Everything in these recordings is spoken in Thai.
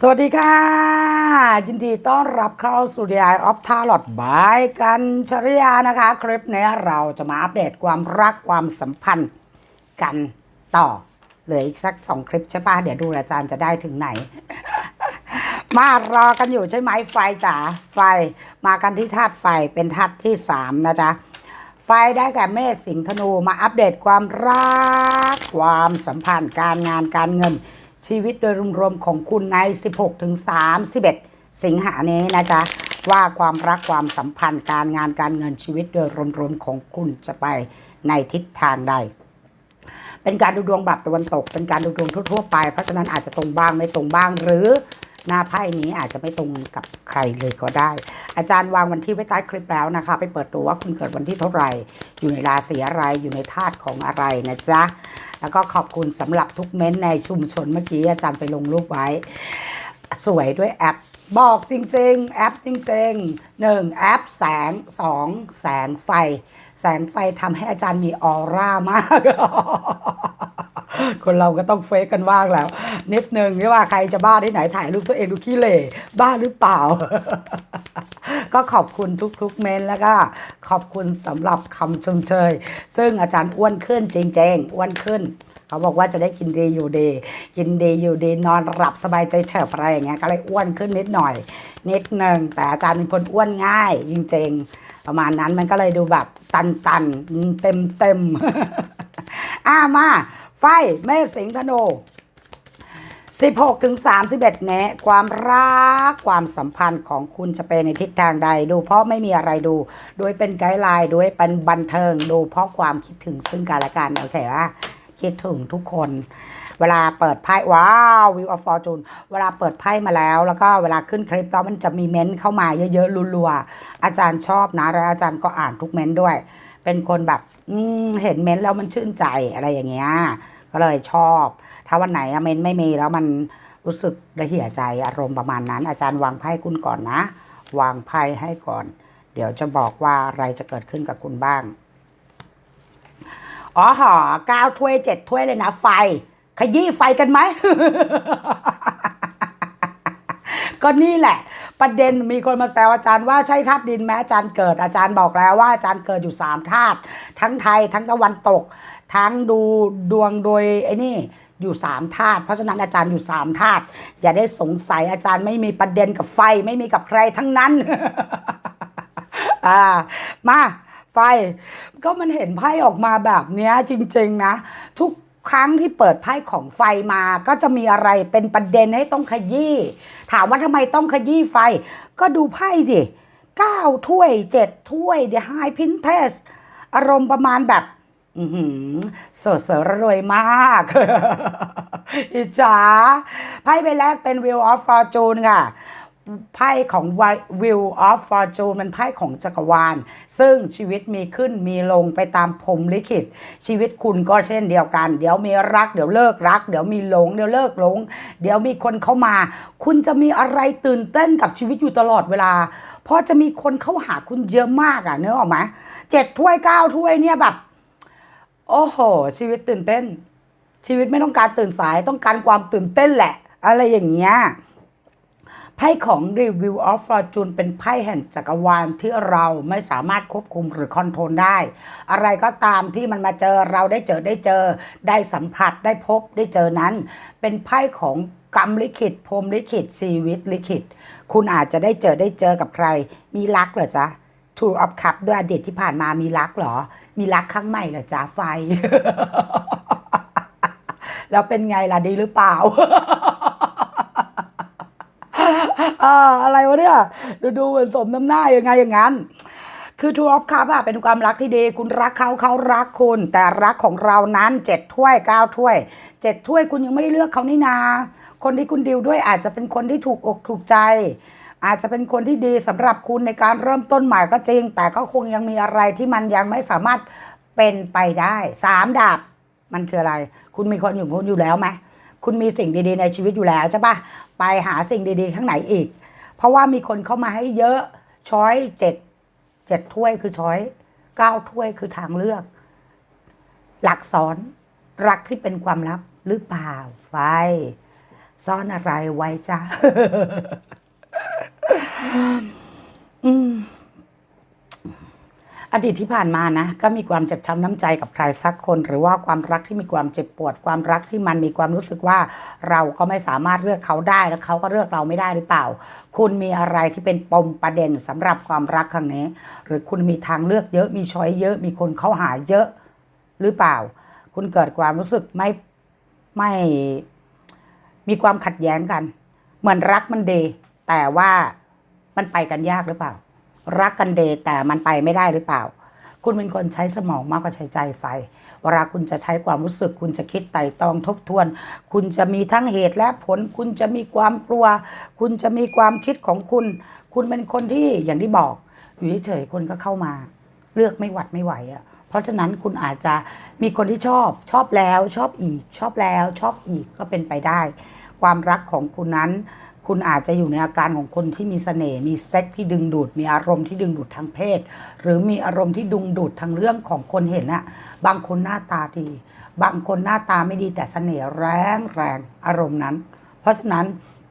สวัสดีค่ะ ยินดีต้อนรับเข้าสู่ The Eye of Tarot บายกันชริยานะคะ คลิปนี้เราจะมาอัปเดตความรักความสัมพันธ์กันต่อเหลืออีกสักสองคลิปใช่ปะเดี๋ยวดูอาจารย์จะได้ถึงไหน มารอกันอยู่ใช่ไหมไฟจ๋าไฟมากันที่ธาตุไฟเป็นธาตุที่สามนะจ๊ะ ไฟได้แก่เมษสิงห์ธนูมาอัปเดตความรัก ความสัมพันธ์การงานการเงิน ชีวิตโดยรวมๆของคุณใน 16ถึง31 สิงหานี้นะจ๊ะ ว่าความรักความสัมพันธ์การงานการเงินชีวิตโดยรวมๆของคุณจะไปในทิศทางใด เป็นการดูดวงแบบตะวันตก เป็นการดูดวงทั่วๆไป เพราะฉะนั้นอาจจะตรงบ้างไม่ตรงบ้างหรือ หน้าไพ่นี้อาจจะไม่ตรงกับใครเลยก็ได้ อาจารย์วางวันที่ไว้ใต้คลิปแล้วนะคะ ไปเปิดตัวว่าคุณเกิดวันที่เท่าไหร่ อยู่ในราศีอะไรอยู่ในธาตุของอะไรนะจ๊ะแล้วก็ขอบคุณสำหรับทุกเม้นต์ในชุมชนเมื่อกี้อาจารย์ไปลงรูปไว้ สวยด้วยแอปบอกจริง ๆ แอปจริงๆหนึ่งแอปแสงสองแสงไฟ แสงไฟทำให้อาจารย์มีออร่ามาก คนเราก็ต้องเฟกกันว่างแล้ว นิดนึงไม่ว่าใครจะบ้าที่ไหนถ่ายรูปตัวเองดูขี้เหร่บ้าหรือเปล่า ก็ขอบคุณทุกๆเมนแล้วก็ ขอบคุณสำหรับคำชมเชย ซึ่งอาจารย์อ้วนขึ้นจริงๆอ้วนขึ้นเขาบอกว่าจะได้กินดีอยู่ดีกินดีอยู่ดีนอนหลับสบายใจเฉิบอะไรอย่างเงี้ยก็เลยอ้วนขึ้นนิดหน่อย นิดหนึ่งแต่อาจารย์เป็นคนอ้วนง่ายจริงๆ ประมาณนั้นมันก็เลยดูแบบตันๆ เต็มเต็มๆอ่ามา ไฟเมษสิงธนู 16ถึง31เนะความรักความสัมพันธ์ของคุณจะเป็นในทิศทางใด ดูเพราะไม่มีอะไรดู โดยเป็นไกด์ไลน์โดยเป็นบันเทิง ดูเพราะความคิดถึงซึ่งกันและกันโอเคปะคิดถึงทุกคน เวลาเปิดไพ่ว้าววิวออฟฟอร์จูนเวลาเปิดไพ่มาแล้ว แล้วก็เวลาขึ้นคลิปแล้วมันจะมีเม้นเข้ามาเยอะๆรัวๆอาจารย์ชอบนะแล้วอาจารย์ก็อ่านทุกเม้นด้วย เป็นคนแบบอืเห็นเม้นแล้วมันชื่นใจอะไรอย่างเงี้ยก็เลยชอบ ถ้าวันไหนเมนไม่มีแล้วมันรู้สึกระเหี่ยใจอารมณ์ประมาณนั้น อาจารย์วางไพ่คุณก่อนนะ วางไพ่ให้ก่อน เดี๋ยวจะบอกว่าอะไรจะเกิดขึ้นกับคุณบ้าง อ๋อหอเก้าถ้วยเจ็ดถ้วยเลยนะไฟ ขยี้ไฟกันไหม ก็นี่แหละ ประเด็นมีคนมาแซวอาจารย์ว่าใช่ธาตุดินไหมอาจารย์เกิดอาจารย์บอกแล้วว่าอาจารย์เกิดอยู่สามธาตุทั้งไทยทั้งตะวันตก ทั้งดูดวงโดยไอ้นี่อยู่สามธาตุเพราะฉะนั้นอาจารย์อยู่สามธาตุอย่าได้สงสัยอาจารย์ไม่มีประเด็นกับไฟไม่มีกับใครทั้งนั้นอ่ามาไฟก็มันเห็นไพ่ออกมาแบบเนี้ยจริง ๆ นะ ทุก ครั้งที่เปิดไพ่ของไฟมาก็จะมีอะไรเป็นประเด็นให้ต้องขยี้ ถามว่าทำไมต้องขยี้ไฟ ก็ดูไพ่ดิเก้าถ้วยเจ็ดถ้วยเดี๋ยวไฮพินเทสอารมณ์ประมาณแบบอือหือสดสรวยมาก อิจฉาไพ่ใบแรกเป็น Wheel of Fortune ค่ะ ไพ่ของ Wheel of Fortune มันไพ่ของจักรวาล ซึ่งชีวิตมีขึ้นมีลงไปตามพรมลิขิต ชีวิตคุณก็เช่นเดียวกัน เดี๋ยวมีรัก เดี๋ยวเลิกรัก เดี๋ยวมีหลง เดี๋ยวเลิกหลง เดี๋ยวมีคนเข้ามา คุณจะมีอะไรตื่นเต้นกับชีวิตอยู่ตลอดเวลา เพราะจะมีคนเข้าหาคุณเยอะมากอะเนื้อออกไหมเจ็ดถ้วยเก้าถ้วยเนี่ยแบบ โอ้โห ชีวิตตื่นเต้น ชีวิตไม่ต้องการตื่นสายต้องการความตื่นเต้นแหละ อะไรอย่างเงี้ย ไพ่ของ Review of Fortune เป็นไพ่แห่งจักรวาลที่เราไม่สามารถควบคุมหรือคอนโทรลได้ อะไรก็ตามที่มันมาเจอเราได้เจอได้เจอ ได้สัมผัสได้พบได้เจอนั้น เป็นไพ่ของกรรมลิขิตพรมลิขิตชีวิตลิขิต คุณอาจจะได้เจอได้เจอกับใคร มีรักเหรอจ๊ะ Two of Cup ด้วยอดีตที่ผ่านมามีรักเหรอ มีรักครั้งใหม่เหรอจ๊ะไฟ แล้วเป็นไงล่ะดีหรือเปล่า อะไรวะเนี่ย ดูดูเหมือนสมน้ำหน้ายังไงอย่างนั้น คือ Two of Cups อะเป็นความรักที่ดี คุณรักเขาเขารักคุณ แต่รักของเรานั้นเจ็ดถ้วยเก้าถ้วยเจ็ดถ้วยคุณยังไม่ได้เลือกเขานี่นา คนที่คุณดิวด้วยอาจจะเป็นคนที่ถูกอกถูกใจ อาจจะเป็นคนที่ดีสำหรับคุณในการเริ่มต้นใหม่ก็จริง แต่ก็คงยังมีอะไรที่มันยังไม่สามารถเป็นไปได้สามดาบมันคืออะไร คุณมีคนอยู่คุณอยู่แล้วไหมคุณมีสิ่งดีๆในชีวิตอยู่แล้วใช่ปะ ไปหาสิ่งดีๆ ข้างไหนอีก เพราะว่ามีคนเข้ามาให้เยอะช้อยเจ็ดเจ็ดถ้วยคือช้อยเก้าถ้วยคือทางเลือก หลักสอนรักที่เป็นความลับหรือเปล่าไฟ ซ่อนอะไรไว้จ้าอืม อดีตที่ผ่านมานะก็มีความเจ็บช้ำน้ำใจกับใครสักคน หรือว่าความรักที่มีความเจ็บปวด ความรักที่มันมีความรู้สึกว่า เราก็ไม่สามารถเลือกเขาได้แล้วเขาก็เลือกเราไม่ได้หรือเปล่า คุณมีอะไรที่เป็นปมประเด็นสำหรับความรักครั้งนี้ หรือคุณมีทางเลือกเยอะมีช้อยเยอะมีคนเข้าหาเยอะหรือเปล่า คุณเกิดความรู้สึกไม่ไม่มีความขัดแย้งกัน เหมือนรักมันเดแต่ว่ามันไปกันยากหรือเปล่า รักกันเดแต่มันไปไม่ได้หรือเปล่า คุณเป็นคนใช้สมองมากกว่าใช้ใจไฟเวลาคุณจะใช้ความรู้สึก คุณจะคิดไต่ตองทบทวน คุณจะมีทั้งเหตุและผล คุณจะมีความกลัว คุณจะมีความคิดของคุณ คุณเป็นคนที่อย่างที่บอก อยู่เฉยๆคนก็เข้ามา เลือกไม่หวัดไม่ไหวอะ่ะเพราะฉะนั้นคุณอาจจะมีคนที่ชอบ ชอบแล้วชอบอีก ชอบแล้ว ชอบอีกก็เป็นไปได้ ความรักของคุณนั้น คุณอาจจะอยู่ในอาการของคนที่มีเสน่ห์มีเซ็กที่ดึงดูด มีอารมณ์ที่ดึงดูดทางเพศ หรือมีอารมณ์ที่ดึงดูดทางเรื่องของคนเห็นอะบางคนหน้าตาดี บางคนหน้าตาไม่ดีแต่เสน่ห์แรงแรงอารมณ์นั้น เพราะฉะนั้น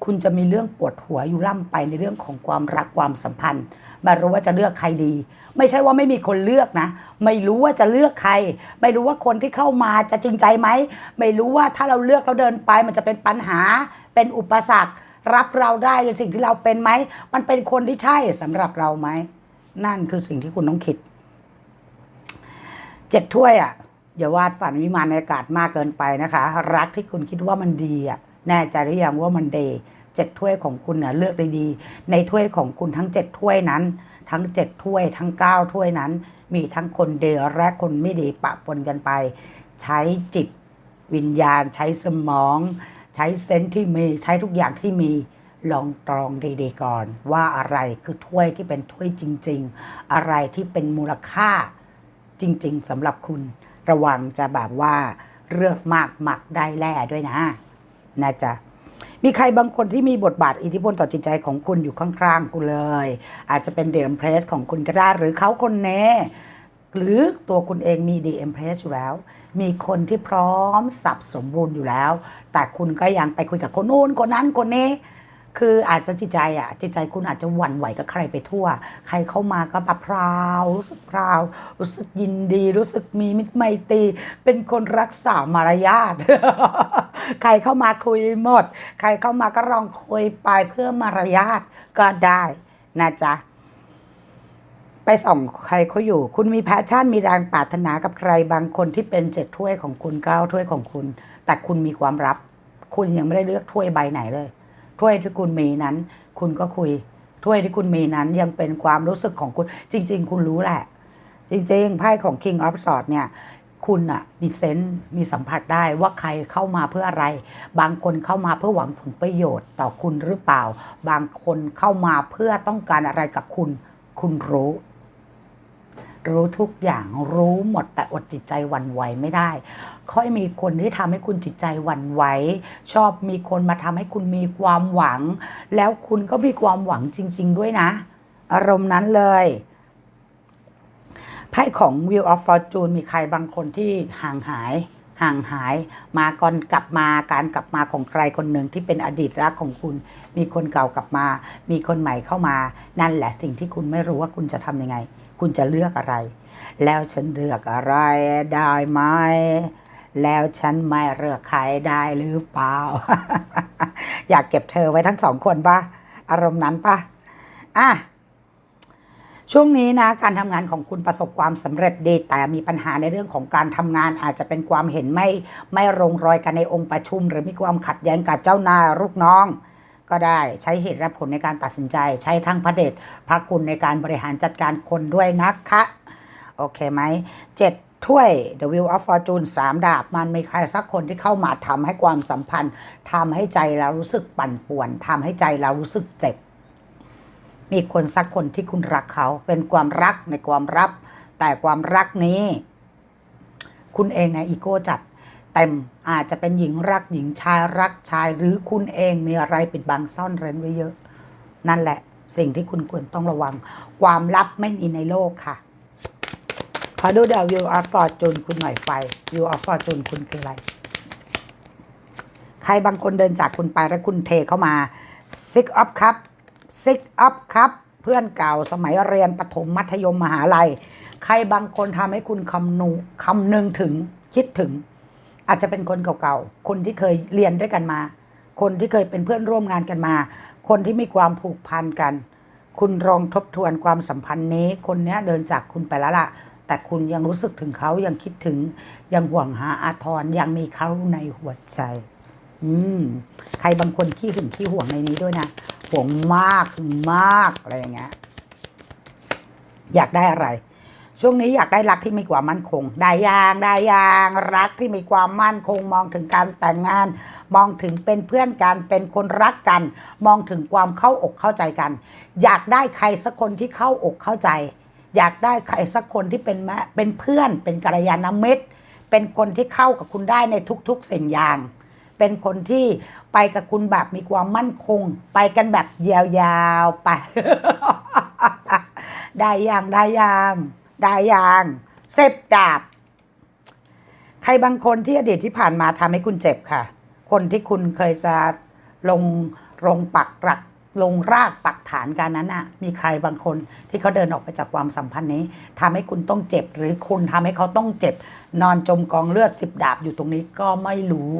คุณจะมีเรื่องปวดหัวอยู่ล่ำไปในเรื่องของความรักความสัมพันธ์ไม่รู้ว่าจะเลือกใครดี ไม่ใช่ว่าไม่มีคนเลือกนะ ไม่รู้ว่าจะเลือกใคร ไม่รู้ว่าคนที่เข้ามาจะจริงใจไหม ไม่รู้ว่าถ้าเราเลือกเราเดินไปมันจะเป็นปัญหาเป็นอุปสรรค รับเราได้ในสิ่งที่เราเป็นไหม มันเป็นคนที่ใช่สำหรับเราไหม นั่นคือสิ่งที่คุณต้องคิด เจ็ดถ้วยอะอย่าวาดฝันวิมานในอากาศมากเกินไปนะคะ รักที่คุณคิดว่ามันดีอะแน่ใจหรือยังว่ามันเดเจ็ดถ้วยของคุณน่ะเลือกได้ดี ในถ้วยของคุณทั้งเจ็ดถ้วยนั้น ทั้งเจ็ดถ้วย ทั้งเก้าถ้วยนั้น มีทั้งคนเดและคนไม่ดีปะปนกันไป ใช้จิตวิญญาณใช้สมอง ใช้เซนส์ที่มีใช้ทุกอย่างที่มีลองตรองดีๆก่อน ว่าอะไรคือถ้วยที่เป็นถ้วยจริง ๆ อะไรที่เป็นมูลค่าจริง ๆสำหรับคุณ ระวังจะแบบว่าเลือกมากมักได้แล่ด้วยนะ นะจ๊ะมีใครบางคนที่มีบทบาทอิทธิพลต่อจิตใจของคุณอยู่ข้างๆคุณเลย อาจจะเป็นเดมเพรสของคุณก็ได้หรือเขาคนแน่หรือตัวคุณเองมีดีเอ็มเพรสอยู่แล้ว มีคนที่พร้อมสับสมบูรณ์อยู่แล้ว แต่คุณก็ยังไปคุยกับคนนู้นคนนั้นคนนี้ คืออาจจะจิตใจอะ จิตใจคุณอาจจะหวั่นไหวกับใครไปทั่ว ใครเข้ามาก็แบบพราว รู้สึกพราว รู้สึกยินดี รู้สึกมีมิตรไมตรีเป็นคนรักษามารยาทใครเข้ามาคุยหมด ใครเข้ามาก็ลองคุยไปเพื่อมารยาทก็ได้นะจ๊ะ ไปส่องใครเขาอยู่ คุณมีแพชชั่นมีแรงปรารถนากับใครบางคนที่เป็นเจ็ดถ้วยของคุณเก้าถ้วยของคุณ แต่คุณมีความลับ คุณยังไม่ได้เลือกถ้วยใบไหนเลย ถ้วยที่คุณมีนั้น คุณก็คุย ถ้วยที่คุณมีนั้นยังเป็นความรู้สึกของคุณ จริง ๆ คุณรู้แหละ จริงๆไพ่ของ King of Swords เนี่ยคุณอะมีเซนส์มีสัมผัสได้ว่าใครเข้ามาเพื่ออะไร บางคนเข้ามาเพื่อหวังผลประโยชน์ต่อคุณหรือเปล่า บางคนเข้ามาเพื่อต้องการอะไรกับคุณ คุณรู้ รู้ทุกอย่างรู้หมดแต่อดจิตใจวันไหวไม่ได้ ค่อยมีคนที่ทำให้คุณจิตใจวันไหวชอบมีคนมาทำให้คุณมีความหวัง แล้วคุณก็มีความหวังจริง ๆ ด้วยนะ อารมณ์นั้นเลยไพ่ของ Wheel of Fortune มีใครบางคนที่ห่างหายห่างหายมาก่อนกลับมาการกลับมาของใครคนหนึ่งที่เป็นอดีตรักของคุณ มีคนเก่ากลับมา มีคนใหม่เข้ามา นั่นแหละสิ่งที่คุณไม่รู้ว่าคุณจะทำยังไง คุณจะเลือกอะไร แล้วฉันเลือกอะไรได้ไหมแล้วฉันไม่เลือกใครได้หรือเปล่า อยากเก็บเธอไว้ทั้งสองคนปะอารมณ์นั้นปะอะช่วงนี้นะการทำงานของคุณประสบความสำเร็จดี แต่มีปัญหาในเรื่องของการทำงานอาจจะเป็นความเห็นไม่ไม่ลงรอยกันในองค์ประชุม หรือมีความขัดแย้งกับเจ้านายลูกน้อง ก็ได้ใช้เหตุและผลในการตัดสินใจ ใช้ทั้งพระเดชพระคุณในการบริหารจัดการคนด้วยนะคะ โอเคไหมเจ็ดถ้วย The Wheel of Fortune สามดาบ มันมีใครสักคนที่เข้ามาทำให้ความสัมพันธ์ทำให้ใจเรารู้สึกปั่นป่วนทำให้ใจเรารู้สึกเจ็บ มีคนสักคนที่คุณรักเขาเป็นความรักในความรับ แต่ความรักนี้ คุณเองนะอีโก้จัด เต็มอาจจะเป็นหญิงรักหญิงชายรักชายหรือคุณเองมีอะไรปิดบังซ่อนเร้นไว้เยอะ นั่นแหละ สิ่งที่คุณควรต้องระวัง ความลับไม่มีในโลกค่ะ ขอดูดาวิวออฟฟอร์จูนคุณหน่อยไฟวิวออฟฟอร์จูนคุณคืออะไร ใครบางคนเดินจากคุณไปแล้วคุณเทเข้ามา Six up ครับ Six up ครับเพื่อนเก่าสมัยเรียนประถมมัธยมมหาลัย ใครบางคนทำให้คุณคำนูคำนึงถึงคิดถึง อาจจะเป็นคนเก่าๆ คนที่เคยเรียนด้วยกันมา คนที่เคยเป็นเพื่อนร่วมงานกันมา คนที่มีความผูกพันกัน คุณลองทบทวนความสัมพันธ์นี้ คนนี้เดินจากคุณไปแล้วล่ะ แต่คุณยังรู้สึกถึงเขายังคิดถึง ยังห่วงหาอาทรยังมีเขาในหัวใจ อืม ใครบางคนขี้หึงขี้ห่วงในนี้ด้วยนะห่วงมากหึงมากอะไรอย่างเงี้ย อยากได้อะไร ช่วงนี้อยากได้รักที่มีความมั่นคง ได้ยางได้ยางรักที่มีความมั่นคง มองถึงการแต่งงาน มองถึงเป็นเพื่อนกันเป็นคนรักกัน มองถึงความเข้าอกเข้าใจกัน อยากได้ใครสักคนที่เข้าอกเข้าใจ อยากได้ใครสักคนที่เป็นแม่เป็นเพื่อน เป็นกัลยาณมิตร เป็นคนที่เข้ากับคุณได้ในทุกๆสิ่งอย่าง เป็นคนที่ไปกับคุณแบบมีความมั่นคง ไปกันแบบยาวๆไป ได้ยางได้ยาง ได้ยางเสพดาบ ใครบางคนที่อดีตที่ผ่านมาทำให้คุณเจ็บค่ะ คนที่คุณเคยจะลงลงปักหลักลงรากปักฐานกันนั้นน่ะมีใครบางคนที่เขาเดินออกไปจากความสัมพันธ์นี้ทำให้คุณต้องเจ็บ หรือคุณทำให้เขาต้องเจ็บ นอนจมกองเลือดสิบดาบอยู่ตรงนี้ก็ไม่รู้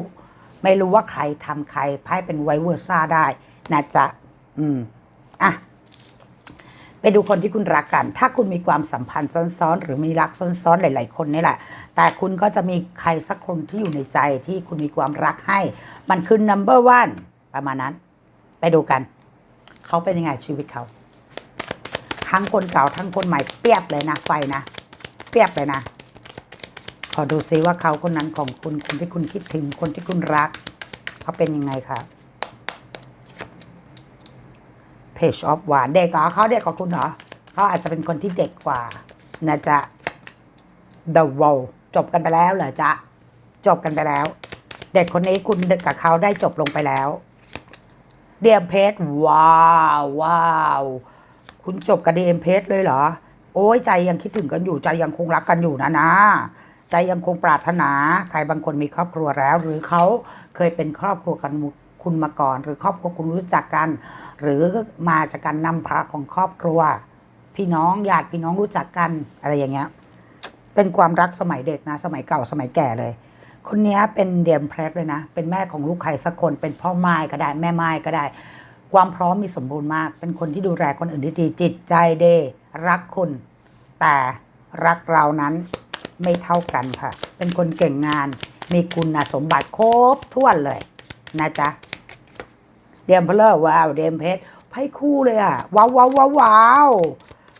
ไม่รู้ว่าใครทำใครไพ่เป็นไวเวอร์ซ่าได้นะจ๊ะอืมอะ ไปดูคนที่คุณรักกัน ถ้าคุณมีความสัมพันธ์ซ้อนๆ หรือมีรักซ้อนๆ หลาย ๆ คนนี่แหละ แต่คุณก็จะมีใครสักคนที่อยู่ในใจที่คุณมีความรักให้ มันคือ number one ประมาณนั้น ไปดูกัน เขาเป็นยังไงชีวิตเขา ทั้งคนเก่าทั้งคนใหม่เปียบเลยนะ ไฟนะ เปียบเลยนะ ขอดูซิว่าเขาคนนั้นของคุณ คนที่คุณคิดถึง คนที่คุณรัก เขาเป็นยังไงครับ Page of หวานเด็กเหรอเขาเด็กกว่าคุณเหรอเขาอาจจะเป็นคนที่เด็กกว่านะจ๊ะ The Wall จบกันไปแล้วเหรอจ๊ะ จบกันไปแล้ว เด็กคนนี้คุณกับเขาได้จบลงไปแล้วเดียมเพชว้าวว้าวคุณจบกับเดียมเพชเลยเหรอ โอ้ยใจยังคิดถึงกันอยู่ใจยังคงรักกันอยู่นะนะใจยังคงปรารถนา ใครบางคนมีครอบครัวแล้ว หรือเขาเคยเป็นครอบครัวกัน คุณมาก่อน หรือครอบครัวคุณรู้จักกัน หรือมาจากการนำพาของครอบครัว พี่น้องญาติพี่น้องรู้จักกันอะไรอย่างเงี้ยเป็นความรักสมัยเด็กนะ สมัยเก่าสมัยแก่เลย คนนี้เป็นเดียมเพรสเลยนะ เป็นแม่ของลูกใครสักคน เป็นพ่อไม้ก็ได้แม่ไม้ก็ได้ ความพร้อมมีสมบูรณ์มาก เป็นคนที่ดูแลคนอื่นที่ดีจิตใจเดรักคุณ แต่รักเรานั้นไม่เท่ากันค่ะ เป็นคนเก่งงาน มีคุณสมบัติครบถ้วนเลยนะจ๊ะ เดมเพลอร์ว้าวเดมเพชรไพ่คู่เลยอะว้าวว้าวว้าววาว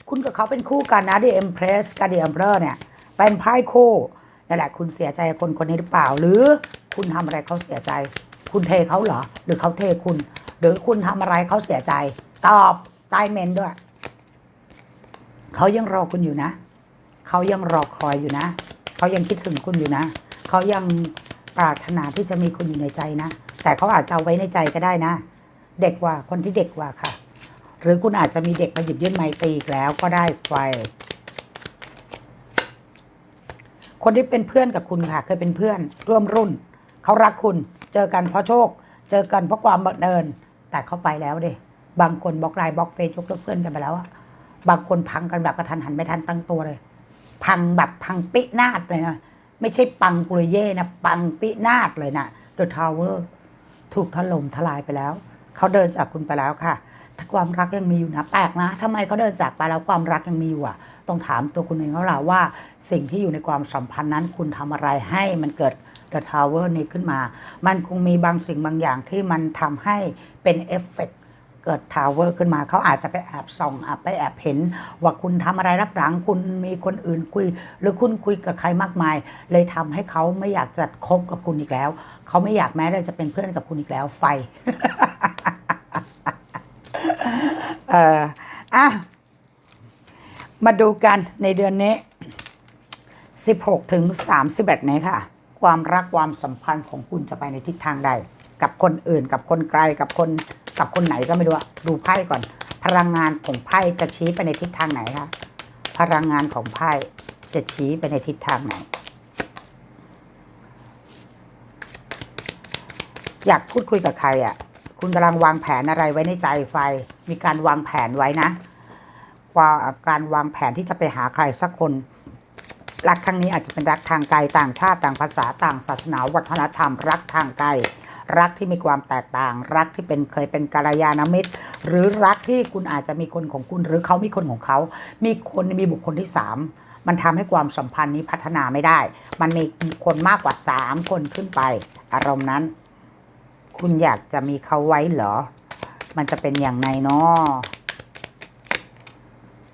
คุณกับเขาเป็นคู่กันนะเดมเพรสกับเดมเพลอร์เนี่ยเป็นไพ่คู่นั่นแหละคุณเสียใจคนคนนี้หรือเปล่า หรือคุณทำอะไรเขาเสียใจ คุณเทเขาเหรอ หรือเขาเทคุณ หรือคุณทำอะไรเขาเสียใจ ตอบใต้เมนด้วย เขายังรอคุณอยู่นะ เขายังรอคอยอยู่นะ เขายังคิดถึงคุณอยู่นะ เขายังปรารถนาที่จะมีคุณอยู่ในใจนะ แต่เขาอาจจะเอาไว้ในใจก็ได้นะ เด็กกว่าคนที่เด็กกว่าค่ะ หรือคุณอาจจะมีเด็กมาหยิบยื่นไม้ตีอีกแล้วก็ได้ไฟ คนที่เป็นเพื่อนกับคุณค่ะ เคยเป็นเพื่อนร่วมรุ่น เขารักคุณเจอกันเพราะโชค เจอกันเพราะความบังเอิญแต่เขาไปแล้วเด้บางคนบล็อกไลน์บล็อกเฟซยกเลิกเพื่อนกันไปแล้วอะบางคนพังกันแบบกระทันหันไม่ทันตั้งตัวเลย พังแบบพังปินาศเลยนะไม่ใช่ปังกุรเย่นะ ปังปินาศเลยนะ The Tower ถูกถล่มทลายไปแล้ว เขาเดินจากคุณไปแล้วค่ะ ถ้าความรักยังมีอยู่นะแปลกนะทำไมเขาเดินจากไปแล้วความรักยังมีอยู่อะ ต้องถามตัวคุณเองแล้วล่ะว่า สิ่งที่อยู่ในความสัมพันธ์นั้น คุณทำอะไรให้มันเกิด The Tower นี้ขึ้นมา มันคงมีบางสิ่งบางอย่างที่มันทำให้เป็นเอฟเฟกต์เกิดทาวเวอร์ขึ้นมาเขาอาจจะไปแอบส่องแอบไปแอบเห็น ว่าคุณทำอะไรรับหลังคุณมีคนอื่นคุย หรือคุณคุยกับใครมากมาย เลยทำให้เขาไม่อยากจะคบกับคุณอีกแล้ว เขาไม่อยากแม้แต่จะเป็นเพื่อนกับคุณอีกแล้วไฟ เอออะ มาดูกันในเดือนนี้ 16 ถึง 31นี้ค่ะ ความรักความสัมพันธ์ของคุณจะไปในทิศทางใด กับคนอื่น กับคนไกล กับคน กับคนไหนก็ไม่รู้อะดูไพ่ก่อน พลังงานของไพ่จะชี้ไปในทิศทางไหนคะ พลังงานของไพ่จะชี้ไปในทิศทางไหน อยากพูดคุยกับใครอะ่ะ คุณกำลังวางแผนอะไรไว้ในใจไฟ มีการวางแผนไว้นะว่าการวางแผนที่จะไปหาใครสักคน รักครั้งนี้อาจจะเป็นรักทางไกลต่างชาติต่างภาษาต่างศาสนาวัฒนธรรม รักทางไกลรักที่มีความแตกต่าง รักที่เป็นเคยเป็นกัลยาณมิตร หรือรักที่คุณอาจจะมีคนของคุณ หรือเขามีคนของเขา มีคนมีบุคคลที่สามมันทำให้ความสัมพันธ์นี้พัฒนาไม่ได้ มันมีคนมากกว่าสามคนขึ้นไป อารมณ์นั้น คุณอยากจะมีเขาไว้เหรอ มันจะเป็นอย่างไรเนาะ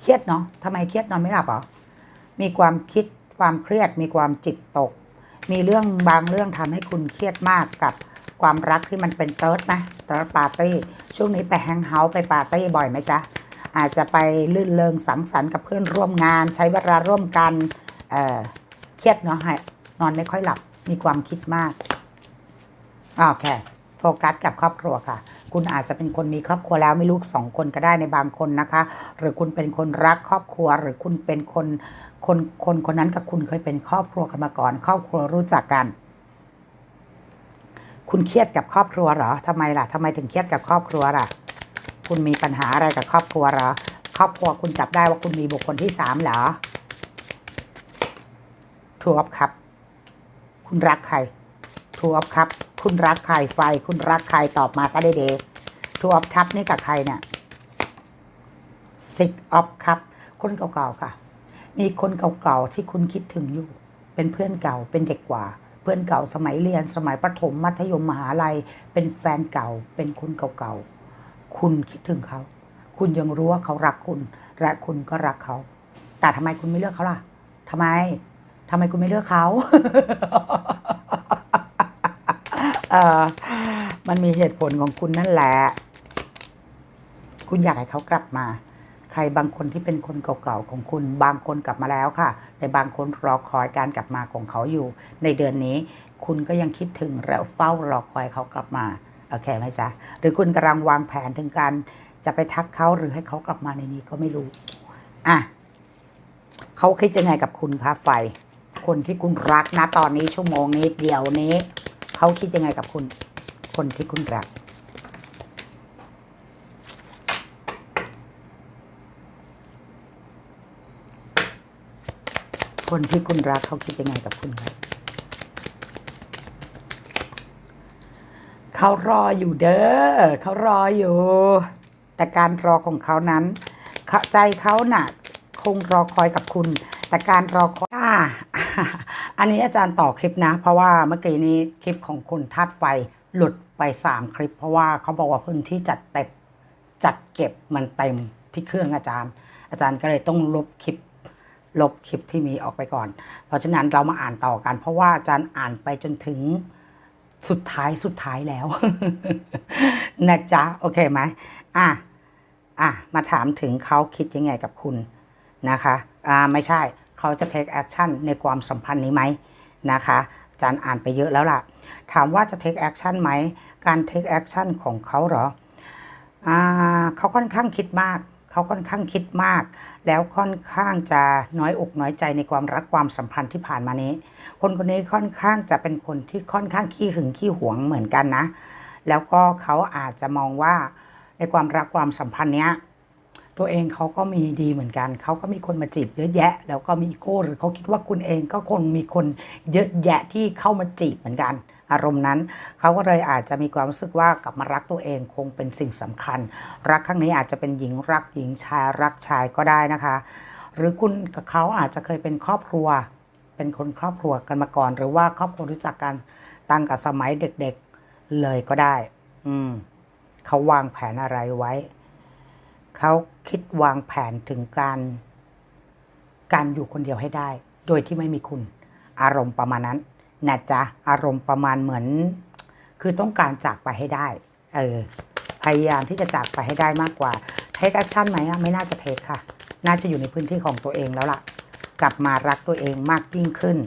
เครียดเนาะทำไมเครียดนอนไม่หลับเหรอ มีความคิดความเครียด มีความจิตตก มีเรื่องบางเรื่องทำให้คุณเครียดมากกับความรักที่มันเป็นเติร์ดนะเติร์ดปาร์ตี้ ช่วงนี้ไปแฮงเฮาส์ไปปาร์ตี้บ่อยไหมจ๊ะ อาจจะไปลื่นเลงสังสรรค์กับเพื่อนร่วมงาน ใช้เวลาร่วมกันเเครียดเนาะนอนไม่ค่อยหลับ มีความคิดมาก โอเค โฟกัสกับครอบครัวค่ะ คุณอาจจะเป็นคนมีครอบครัวแล้วมีลูกสองคนก็ได้ในบางคนนะคะ หรือคุณเป็นคนรักครอบครัว หรือคุณเป็นคนคนคนคนนั้นกับคุณเคยเป็นครอบครัวกันมาก่อน ครอบครัวรู้จักกัน คุณเครียดกับครอบครัวเหรอทำไมล่ะทำไมถึงเครียดกับครอบครัวล่ะ คุณมีปัญหาอะไรกับครอบครัวเหรอ ครอบครัวคุณจับได้ว่าคุณมีบุคคลที่สามเหรอทูออฟครับ คุณรักใครทูออฟครับ คุณรักใครไฟ คุณรักใครตอบมาซะเดย์ทูออฟทับนี่กับใครเนี่ยซิกออฟครับคนเก่าๆค่ะ มีคนเก่าๆที่คุณคิดถึงอยู่ เป็นเพื่อนเก่าเป็นเด็กกว่า เพื่อนเก่าสมัยเรียน สมัยประถมมัธยมมหาลัย เป็นแฟนเก่า เป็นคนเก่าๆคุณคิดถึงเขา คุณยังรู้ว่าเขารักคุณ และคุณก็รักเขา แต่ทำไมคุณไม่เลือกเขาล่ะทำไมทำไมคุณไม่เลือกเขา มันมีเหตุผลของคุณนั่นแหละ คุณอยากให้เขากลับมา ใครบางคนที่เป็นคนเก่าๆของคุณ บางคนกลับมาแล้วค่ะในบางคนรอคอยการกลับมาของเขาอยู่ ในเดือนนี้ คุณก็ยังคิดถึงแล้วเฝ้ารอคอยเขากลับมาโอเคไหมจ๊ะ หรือคุณกำลังวางแผนถึงการจะไปทักเขาหรือให้เขากลับมาในนี้ก็ไม่รู้ อะเขาคิดยังไงกับคุณคะไฟ คนที่คุณรักนะตอนนี้ชั่วโมงนี้เดี๋ยวนี้ เขาคิดยังไงกับคุณ คนที่คุณรัก คนที่คุณรักเขาคิดยังไงกับคุณครับเขารออยู่เด้อเขารออยู่ แต่การรอของเขานั้นใจเขาหน่ะคงรอคอยกับคุณ แต่การรอคอย อันนี้อาจารย์ต่อคลิปนะ เพราะว่าเมื่อกี้นี้คลิปของคุณธาตุไฟหลุดไปสามคลิป เพราะว่าเขาบอกว่าพื้นที่จัดเต็มจัดเก็บมันเต็มที่เครื่องอาจารย์ อาจารย์ก็เลยต้องลบคลิปลบคลิปที่มีออกไปก่อน เพราะฉะนั้นเรามาอ่านต่อกัน เพราะว่าอาจารย์อ่านไปจนถึงสุดท้ายสุดท้ายแล้วนะจ๊ะโอเคไหมอะอะมาถามถึงเขาคิดยังไงกับคุณนะคะ อ่าไม่ใช่ เขาจะ take action ในความสัมพันธ์นี้ไหมนะคะอาจารย์อ่านไปเยอะแล้วล่ะ ถามว่าจะ take action ไหม การ take action ของเขาเหรออเขาค่อนข้างคิดมาก เขาค่อนข้างคิดมาก แล้วค่อนข้างจะน้อยอกน้อยใจในความรักความสัมพันธ์ที่ผ่านมานี้ คนคนนี้ค่อนข้างจะเป็นคนที่ค่อนข้างขี้หึงขี้หวงเหมือนกันนะ แล้วก็เขาอาจจะมองว่าในความรักความสัมพันธ์เนี้ย ตัวเองเขาก็มีดีเหมือนกัน เขาก็มีคนมาจีบเยอะแยะ แล้วก็มีโก้หรือเขาคิดว่าคุณเองก็คงมีคนเยอะแยะที่เข้ามาจีบเหมือนกัน อารมณ์นั้น เขาก็เลยอาจจะมีความรู้สึกว่ากลับมารักตัวเองคงเป็นสิ่งสำคัญ รักครั้งนี้อาจจะเป็นหญิงรักหญิงชายรักชายก็ได้นะคะ หรือคุณกับเขาอาจจะเคยเป็นครอบครัว เป็นคนครอบครัวกันมาก่อน หรือว่าครอบครัวรู้จักกันตั้งแต่สมัยเด็กๆเลยก็ได้ อืมเขาวางแผนอะไรไว้ เขา คิดวางแผนถึงการ การอยู่คนเดียวให้ได้ โดยที่ไม่มีคุณ อารมณ์ประมาณนั้นนะจ๊ะอารมณ์ประมาณเหมือน คือต้องการจากไปให้ได้ เออพยายามที่จะจากไปให้ได้มากกว่าเทคแอคชั่นไหมอะไม่น่าจะเทคค่ะ น่าจะอยู่ในพื้นที่ของตัวเองแล้วล่ะ กลับมารักตัวเองมากยิ่งขึ้น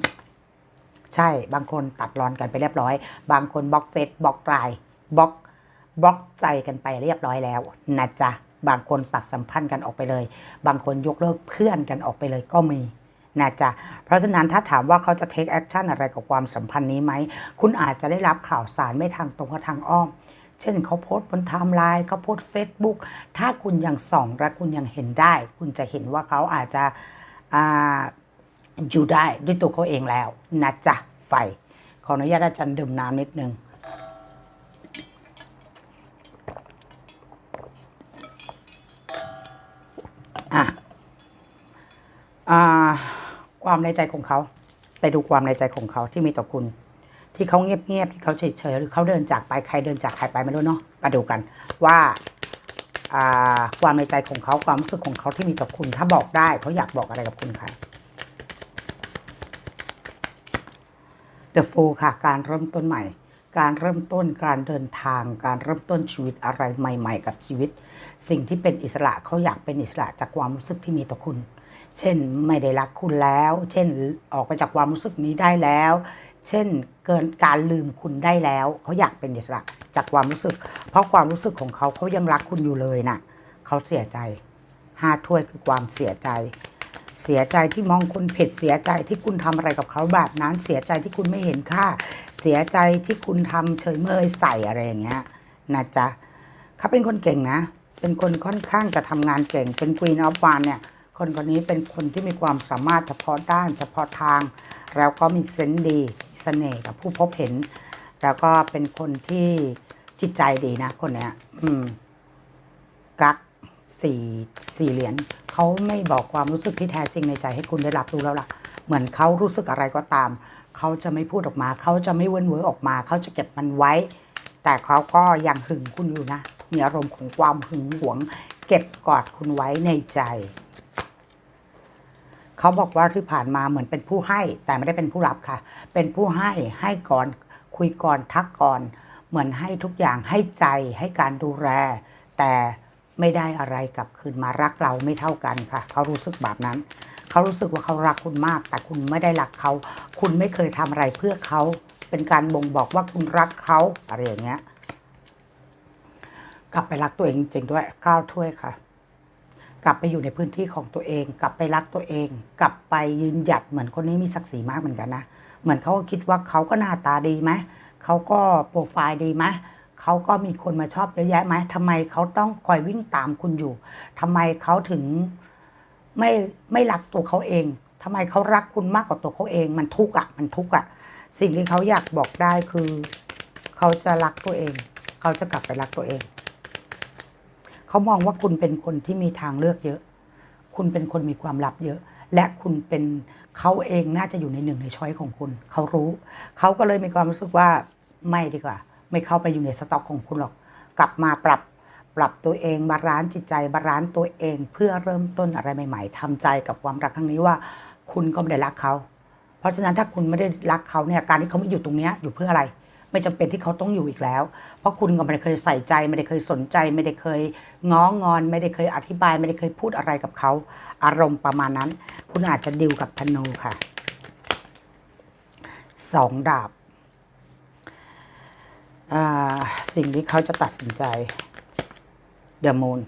ใช่บางคนตัดรอนกันไปเรียบร้อย บางคนบล็อกเฟซบล็อกไลน์บล็อกบล็อกใจกันไปเรียบร้อยแล้วนะจ๊ะ บางคนตัดสัมพันธ์กันออกไปเลย บางคนยกเลิกเพื่อนกันออกไปเลยก็มีนะจ๊ะเพราะฉะนั้นถ้าถามว่าเขาจะ take action อะไรกับความสัมพันธ์นี้ไหม คุณอาจจะได้รับข่าวสารไม่ทางตรงกับทางอ้อม เช่นเขาโพสต์บนไทม์ไลน์เขาโพสต์ Facebook ถ้าคุณยังส่องและคุณยังเห็นได้ คุณจะเห็นว่าเขาอาจจะออยู่ได้ด้วยตัวเขาเองแล้วนะจ๊ะไฟ ขออนุญาตอาจารย์ดื่มน้ำนิดนึง อะอ่าความในใจของเขา ไปดูความในใจของเขาที่มีต่อคุณ ที่เขาเงียบๆที่เขาเฉยๆหรือเขาเดินจากไปใครเดินจากใครไปไม่รู้เนาะมาดูกัน ว่าอ่าความในใจของเขาความรู้สึกของเขาที่มีต่อคุณ ถ้าบอกได้เขาอยากบอกอะไรกับคุณคะ The Fool ค่ะ การเริ่มต้นใหม่ การเริ่มต้นการเดินทาง การเริ่มต้นชีวิตอะไรใหม่ ๆ กับชีวิต สิ่งที่เป็นอิสระเขาอยากเป็นอิสระจากความรู้สึกที่มีต่อคุณ เช่นไม่ได้รักคุณแล้ว เช่นออกไปจากความรู้สึกนี้ได้แล้ว เช่นเกินการลืมคุณได้แล้วเขาอยากเป็นอิสระจากความรู้สึก เพราะความรู้สึกของเขาเขายังรักคุณอยู่เลยน่ะเขาเสียใจห้าถ้วยคือความเสียใจ เสียใจที่มองคุณผิดเสียใจที่คุณทำอะไรกับเขาแบบนั้น เสียใจที่คุณไม่เห็นค่า เสียใจที่คุณทำเฉยเมยใส่อะไรอย่างเงี้ยนะจ๊ะเขาเป็นคนเก่งนะ เป็นคนค่อนข้างจะทำงานเก่ง เป็น Queen of One เนี่ย คนคนนี้เป็นคนที่มีความสามารถเฉพาะด้านเฉพาะทาง แล้วก็มีเซนส์ดีมีเสน่ห์กับผู้พบเห็น แล้วก็เป็นคนที่จิตใจดีนะ คนเนี้ย อืม กักสี่สี่เหรียญเขาไม่บอกความรู้สึกที่แท้จริงในใจให้คุณได้รับรู้แล้วล่ะ เหมือนเขารู้สึกอะไรก็ตาม เขาจะไม่พูดออกมา เขาจะไม่เว้นเว้อออกมา เขาจะเก็บมันไว้ แต่เขาก็ยังหึงคุณอยู่นะ มีอารมณ์ของความหึงหวง เก็บกอดคุณไว้ในใจ เขาบอกว่าที่ผ่านมาเหมือนเป็นผู้ให้ แต่ไม่ได้เป็นผู้รับค่ะ เป็นผู้ให้ให้ก่อนคุยก่อนทักก่อน เหมือนให้ทุกอย่างให้ใจให้การดูแล แต่ไม่ได้อะไรกลับคืนมารักเราไม่เท่ากันค่ะ เขารู้สึกแบบนั้น เขารู้สึกว่าเขารักคุณมาก แต่คุณไม่ได้รักเขา คุณไม่เคยทำอะไรเพื่อเขา เป็นการบ่งบอกว่าคุณรักเขาอะไรอย่างเงี้ย กลับไปรักตัวเองจริงๆด้วยก้าวถ้วยค่ะ กลับไปอยู่ในพื้นที่ของตัวเอง กลับไปรักตัวเอง กลับไปยืนหยัดเหมือนคนนี้มีศักดิ์ศรีมากเหมือนกันนะเหมือนเขาก็คิดว่าเขาก็หน้าตาดีไหมเขาก็โปรไฟล์ดีไหมเขาก็มีคนมาชอบเยอะแยะไหมทำไมเขาต้องคอยวิ่งตามคุณอยู่ทำไมเขาถึงไม่ไม่รักตัวเขาเองทำไมเขารักคุณมากกว่าตัวเขาเอง มันทุกข์อะ มันทุกข์อะ สิ่งที่เขาอยากบอกได้คือ เขาจะรักตัวเอง เขาจะกลับไปรักตัวเอง เขามองว่าคุณเป็นคนที่มีทางเลือกเยอะ คุณเป็นคนมีความลับเยอะ และคุณเป็นเขาเองน่าจะอยู่ในหนึ่งในช้อยของคุณ เขารู้ เขาก็เลยมีความรู้สึกว่าไม่ดีกว่า ไม่เข้าไปอยู่ในสต็อกของคุณหรอก กลับมาปรับปรับตัวเองบาลานซ์จิตใจบาลานซ์ตัวเองเพื่อเริ่มต้นอะไรใหม่ ๆทำใจกับความรักครั้งนี้ว่า คุณก็ไม่ได้รักเขา เพราะฉะนั้นถ้าคุณไม่ได้รักเขาเนี่ยการที่เขาไม่อยู่ตรงเนี้ยอยู่เพื่ออะไร ไม่จำเป็นที่เขาต้องอยู่อีกแล้ว เพราะคุณก็ไม่ได้เคยใส่ใจ ไม่ได้เคยสนใจ ไม่ได้เคยง้องอน ไม่ได้เคยอธิบาย ไม่ได้เคยพูดอะไรกับเขา อารมณ์ประมาณนั้น คุณอาจจะดิวกับธนูค่ะสองดาบอ่าสิ่งที่เขาจะตัดสินใจเดอะมูน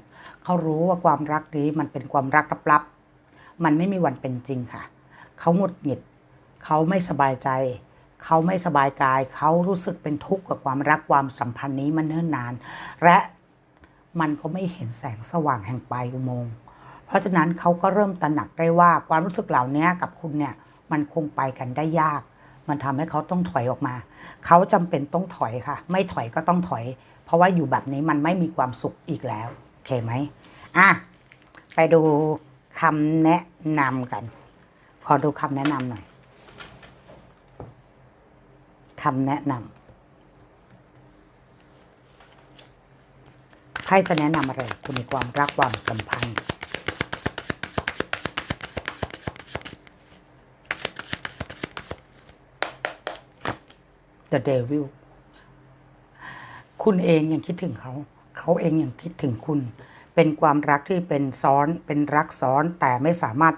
เขารู้ว่าความรักนี้มันเป็นความรักลับๆมันไม่มีวันเป็นจริงค่ะ เขาหงุดหงิด เขาไม่สบายใจ เขาไม่สบายกาย เขารู้สึกเป็นทุกข์กับความรักความสัมพันธ์นี้มันเนิ่นนาน และมันก็ไม่เห็นแสงสว่างแห่งปลายอุโมงค์เพราะฉะนั้นเขาก็เริ่มตระหนักได้ว่าความรู้สึกเหล่านี้กับคุณเนี่ยมันคงไปกันได้ยาก มันทำให้เขาต้องถอยออกมา เขาจำเป็นต้องถอยค่ะ ไม่ถอยก็ต้องถอย เพราะว่าอยู่แบบนี้มันไม่มีความสุขอีกแล้วโอเคไหมอะไปดูคำแนะนำกัน ขอดูคำแนะนำหน่อย คำแนะนำใครจะแนะนำอะไรคุณมีความรักความสัมพันธ์ The Devil คุณเองยังคิดถึงเขา เขาเองยังคิดถึงคุณ เป็นความรักที่เป็นซ้อน เป็นรักซ้อนแต่ไม่สามารถ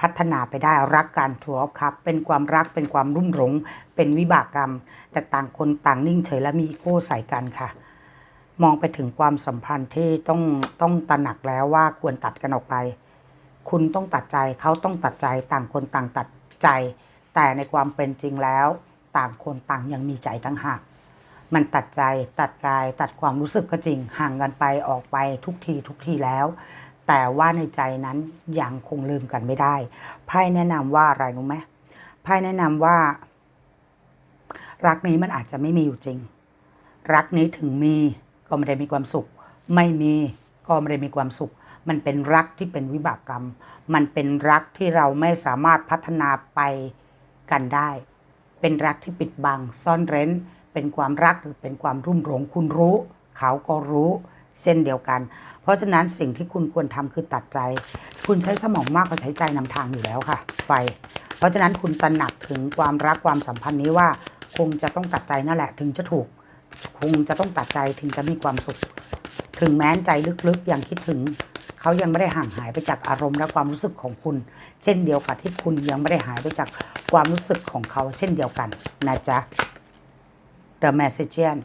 พัฒนาไปได้รักการทัวร์ครับ เป็นความรักเป็นความรุ่มหลงเป็นวิบากกรรม แต่ต่างคนต่างนิ่งเฉยและมีอีโก้ใส่กันค่ะ มองไปถึงความสัมพันธ์ที่ต้องต้องตระหนักแล้วว่าควรตัดกันออกไป คุณต้องตัดใจเขาต้องตัดใจต่างคนต่างตัดใจ แต่ในความเป็นจริงแล้ว ต่างคนต่างยังมีใจตั้งหากมันตัดใจตัดกายตัดความรู้สึกก็จริงห่างกันไปออกไปทุกทีทุกทีแล้ว แต่ว่าในใจนั้นยังคงลืมกันไม่ได้ ไพ่แนะนำว่าอะไรรู้ไหมไพ่แนะนำว่า รักนี้มันอาจจะไม่มีอยู่จริง รักนี้ถึงมีก็ไม่ได้มีความสุข ไม่มีก็ไม่ได้มีความสุข มันเป็นรักที่เป็นวิบากกรรม มันเป็นรักที่เราไม่สามารถพัฒนาไปกันได้ เป็นรักที่ปิดบัง ซ่อนเร้น เป็นความรักหรือเป็นความรุ่มหลงคุณรู้ เขาก็รู้เช่นเดียวกัน เพราะฉะนั้นสิ่งที่คุณควรทำคือตัดใจ คุณใช้สมองมากกว่าใช้ใจนำทางอยู่แล้วค่ะ ไฟ เพราะฉะนั้นคุณตระหนักถึงความรักความสัมพันธ์นี้ว่าคงจะต้องตัดใจนั่นแหละ ถึงจะถูก คงจะต้องตัดใจถึงจะมีความสุข ถึงแม้นใจลึกๆยังคิดถึงเขายังไม่ได้ห่างหายไปจากอารมณ์และความรู้สึกของคุณ เช่นเดียวกับที่คุณยังไม่ได้หายไปจากความรู้สึกของเขา เช่นเดียวกันนะจ๊ะ The Messagian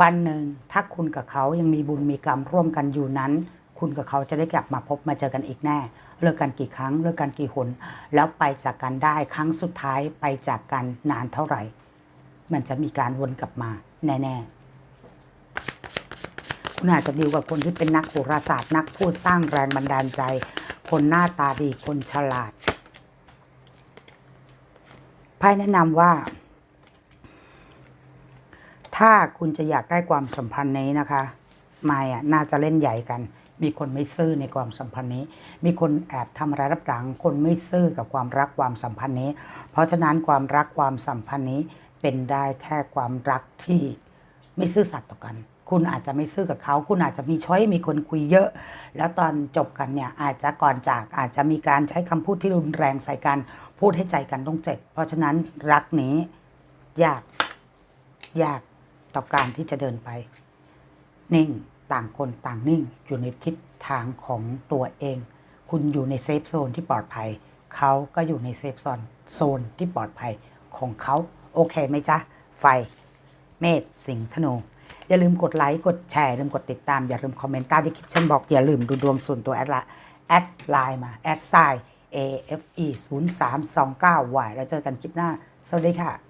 วันหนึ่งถ้าคุณกับเขายังมีบุญมีกรรมร่วมกันอยู่นั้น คุณกับเขาจะได้กลับมาพบมาเจอกันอีกแน่ เลิกกันกี่ครั้ง เลิกกันกี่หน แล้วไปจากกันได้ครั้งสุดท้ายไปจากกันนานเท่าไหร่ มันจะมีการวนกลับมาแน่ๆคุณอาจจะดีลกับคนที่เป็นนักโหราศาสตร์นักพูดสร้างแรงบันดาลใจ คนหน้าตาดีคนฉลาดไพ่แนะนำว่า ถ้าคุณจะอยากได้ความสัมพันธ์นี้นะคะมายอะน่าจะเล่นใหญ่กัน มีคนไม่ซื่อในความสัมพันธ์นี้ มีคนแอบทำอะไรรับหลัง คนไม่ซื่อกับความรักความสัมพันธ์นี้ เพราะฉะนั้นความรักความสัมพันธ์นี้เป็นได้แค่ความรักที่ไม่ซื่อสัตย์ต่อกัน คุณอาจจะไม่ซื่อกับเขา คุณอาจจะมีช้อยมีคนคุยเยอะ แล้วตอนจบกันเนี่ยอาจจะก่อนจากอาจจะมีการใช้คำพูดที่รุนแรงใส่กัน พูดให้ใจกันต้องเจ็บ เพราะฉะนั้นรักนี้ยากยาก ต่อการที่จะเดินไป นิ่งต่างคนต่างนิ่งอยู่ในทิศทางของตัวเอง คุณอยู่ในเซฟโซนที่ปลอดภัย เขาก็อยู่ในเซฟโซนโซนที่ปลอดภัยของเขา โอเคไหมจ๊ะ ไฟ เมษสิงห์ธนู อย่าลืมกดไลค์กดแชร์อย่าลืมกดติดตาม อย่าลืมคอมเมนต์ใต้ที่คลิปฉันบอก อย่าลืมดูดวงส่วนตัวแอดละแอดไลน์มาแอดไซ AFE 0 3 2 9 Y แล้วเจอกันคลิปหน้า สวัสดีค่ะ